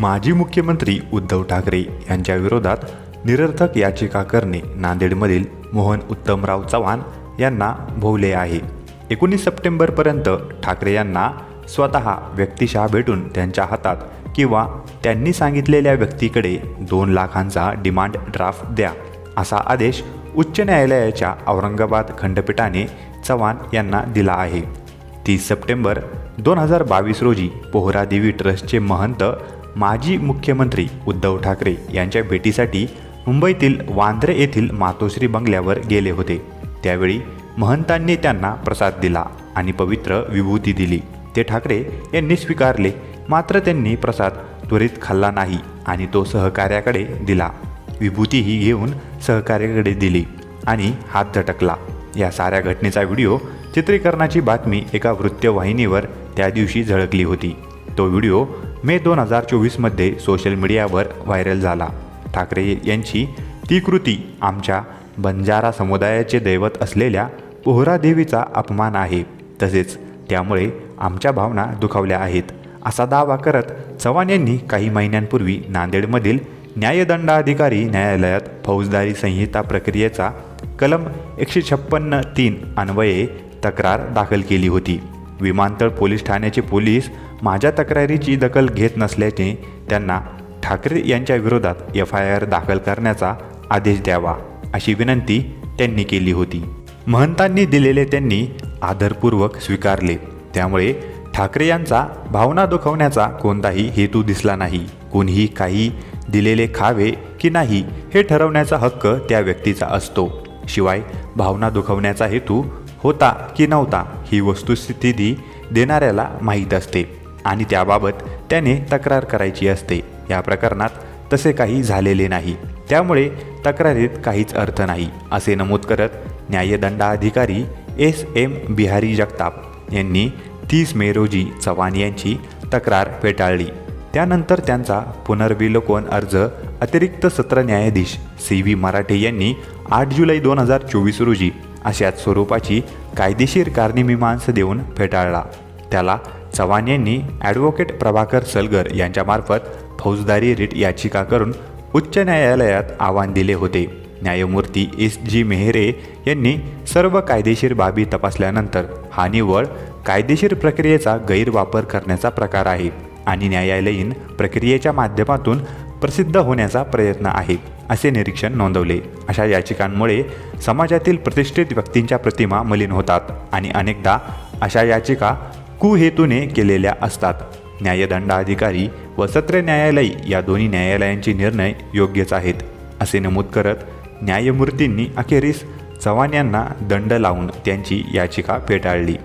माजी मुख्यमंत्री उद्धव ठाकरे यांच्या विरोधात निरर्थक याचिका करणे नांदेडमधील मोहन उत्तमराव चव्हाण यांना भोवले आहे. एकोणीस सप्टेंबरपर्यंत ठाकरे यांना स्वतः व्यक्तिशः भेटून त्यांच्या हातात किंवा त्यांनी सांगितलेल्या व्यक्तीकडे दोन लाखांचा डिमांड ड्राफ्ट द्या असा आदेश उच्च न्यायालयाच्या औरंगाबाद खंडपीठाने चव्हाण यांना दिला आहे. तीस सप्टेंबर दोन हजार बावीस रोजी पोहरादेवी ट्रस्टचे महंत माजी मुख्यमंत्री उद्धव ठाकरे यांच्या भेटीसाठी मुंबईतील वांद्रे येथील मातोश्री बंगल्यावर गेले होते. त्यावेळी महंतांनी त्यांना प्रसाद दिला आणि पवित्र विभूती दिली. ते ठाकरे यांनी स्वीकारले मात्र त्यांनी प्रसाद त्वरित खाल्ला नाही आणि तो सहकार्याकडे दिला. विभूतीही घेऊन सहकार्याकडे दिली आणि हात झटकला. या साऱ्या घटनेचा व्हिडिओ चित्रीकरणाची बातमी एका वृत्तवाहिनीवर त्या दिवशी झळकली होती. तो व्हिडिओ मे दोन हजार चोवीसमध्ये सोशल मीडियावर व्हायरल झाला. ठाकरे यांची ती कृती आमच्या बंजारा समुदायाचे दैवत असलेल्या पोहरादेवीचा अपमान आहे. तसेच त्यामुळे आमच्या भावना दुखावल्या आहेत असा दावा करत चव्हाण यांनी काही महिन्यांपूर्वी नांदेडमधील न्यायदंडाधिकारी न्यायालयात फौजदारी संहिता प्रक्रियेचा कलम एकशे छप्पन्न तीन अन्वये तक्रार दाखल केली होती. विमानतळ पोलीस ठाण्याचे पोलीस माझ्या तक्रारीची दखल घेत नसल्याने त्यांना ठाकरे यांच्या विरोधात एफ आय आर दाखल करण्याचा आदेश द्यावा अशी विनंती त्यांनी केली होती. महंतांनी दिलेले त्यांनी आदरपूर्वक स्वीकारले. त्यामुळे ठाकरे यांचा भावना दुखवण्याचा कोणताही हेतू दिसला नाही. कोणीही काही दिलेले खावे की नाही हे ठरवण्याचा हक्क त्या व्यक्तीचा असतो. शिवाय भावना दुखवण्याचा हेतू होता की नव्हता ही वस्तुस्थिती देणाऱ्याला माहीत असते. आणि त्याबाबत त्याने तक्रार करायची असते. या प्रकरणात तसे काही झालेले नाही. त्यामुळे तक्रारीत काहीच अर्थ नाही असे नमूद करत न्यायदंडाधिकारी एस एम बिहारी जगताप यांनी तीस मे रोजी चव्हाण यांची तक्रार फेटाळली. त्यानंतर त्यांचा पुनर्विलोकन अर्ज अतिरिक्त सत्र न्यायाधीश सी व्ही मराठे यांनी आठ जुलै दोन हजार चोवीस रोजी अशाच स्वरूपाची कायदेशीर कारणीमीमांस देऊन फेटाळला. त्याला चव्हाण यांनी ॲडव्होकेट प्रभाकर सलगर यांच्यामार्फत फौजदारी रिट याचिका करून उच्च न्यायालयात आव्हान दिले होते. न्यायमूर्ती एस जी मेहरे यांनी सर्व कायदेशीर बाबी तपासल्यानंतर हा निव्वळ कायदेशीर प्रक्रियेचा गैरवापर करण्याचा प्रकार आहे आणि न्यायालयीन प्रक्रियेच्या माध्यमातून प्रसिद्ध होण्याचा प्रयत्न आहे असे निरीक्षण नोंदवले. अशा याचिकांमुळे समाजातील प्रतिष्ठित व्यक्तींच्या प्रतिमा मलिन होतात आणि अनेकदा अशा याचिका कुहेतूने केलेल्या असतात. न्यायदंडाधिकारी व सत्र न्यायालय या दोन्ही न्यायालयांचे निर्णय योग्यच आहेत असे नमूद करत न्यायमूर्तींनी अखेरीस चव्हाण यांना दंड लावून त्यांची याचिका फेटाळली.